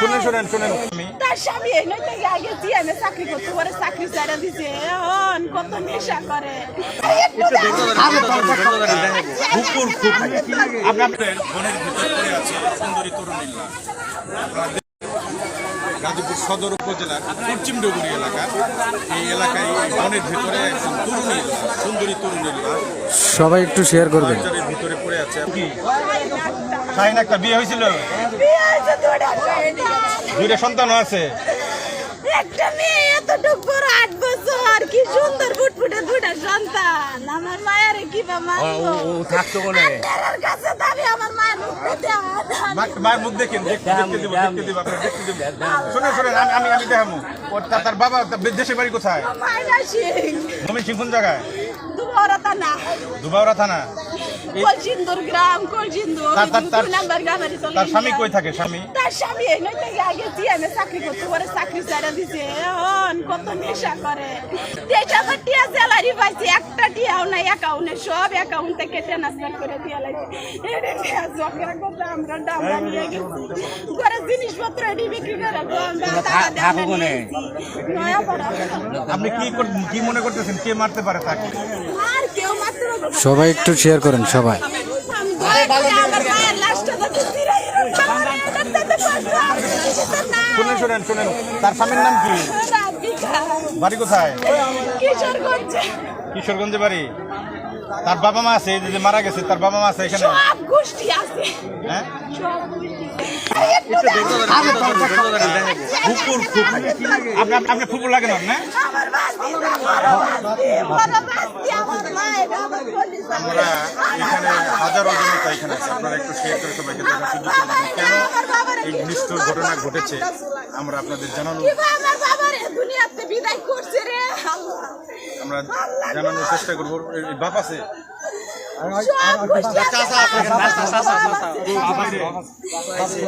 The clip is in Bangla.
শুনেন শুনেন শুনেন। আমি তার স্বামী এই থেকে আগে জিএমএ চাকরি করতে পারে চাকরি ছাড়া দিছে। এখন কত নেশা করে। আপনার বনের ভিতর পড়ে আছে সুন্দরী তরুণীলা গাজীপুর সদর উপজেলার পশ্চিম ডুগুরি এলাকা এই এলাকায় বনের ভিতরে একজন তরুণী সুন্দরী তরুণী সবাই একটু শেয়ার করবেন। ভিতরে পড়ে আছে। শাহিন একটা বিয়ে হয়েছিল? বিয়ে দুটা সন্তান। সন্তানও আছে? একটা মেয়ে এতটুক বড় আট বছর কি সুন্দর ফুটফুটে দুটা সন্তান। আমার মায়ের কি বা মানবো থাকতো কোনে? আপনার কাছে আমার মায়ের মায়ের মুখ দেখেন দেখতে দেখতে দিব দেখতে দিব আপনার দেখতে দিব। শুনে আমি আমি আমি দেখামু। ওর তার বাবা দেশের বাড়ি কোথায়? কোন জায়গায়? দুবাওরা থানা। দুবাওরা থানা। কলসিন্দুর গ্রাম কলসিন্দুর দুই নাম্বার গ্রামের তার স্বামী কই থাকে স্বামী? তার স্বামী এই নয় থেকে আগে জিএমএ চাকরি করতে পারে চাকরি ছাড়া দিছে। এখন কত নেশা করে। টিয়া স্যালারি পাইছে একটা টিয়াও নাই অ্যাকাউন্টে সব অ্যাকাউন্ট থেকে ট্রান্সফার করে দিয়ে লাগছে চক্রা করতে আমরা ডামরা নিয়ে গেছি। ঘরে জিনিসপত্র এটি বিক্রি করে। আপনি কি কি মনে করতেছেন? কে মারতে পারে তাকে? সবাই একটু শেয়ার করেন সবাই। শুনেন শুনেন শুনেন। তার স্বামীর নাম কি? বাড়ি কোথায়? কিশোরগঞ্জে। কিশোরগঞ্জে বাড়ি? তার বাবা মা আছে যদি যে মারা গেছে তার বাবা মা আছে এখানে। সব গোষ্ঠী আছে। হ্যাঁ? সব গোষ্ঠী। আপনি আপনি- আপনি ফুপুর লাগেন না আমার বাস্তি আমার বাস্তি আমার মা আমার পুলিশ আমরা এখানে হাজারো জনতা এখানে আছে আপনারা একটু শেয়ার করে সবাইকে দেখার সুযোগ করে কেন এই নিষ্ঠুর ঘটনা ঘটেছে আমরা আপনাদের জানানো আমার জানানোর চেষ্টা করব বাপ আছে আছে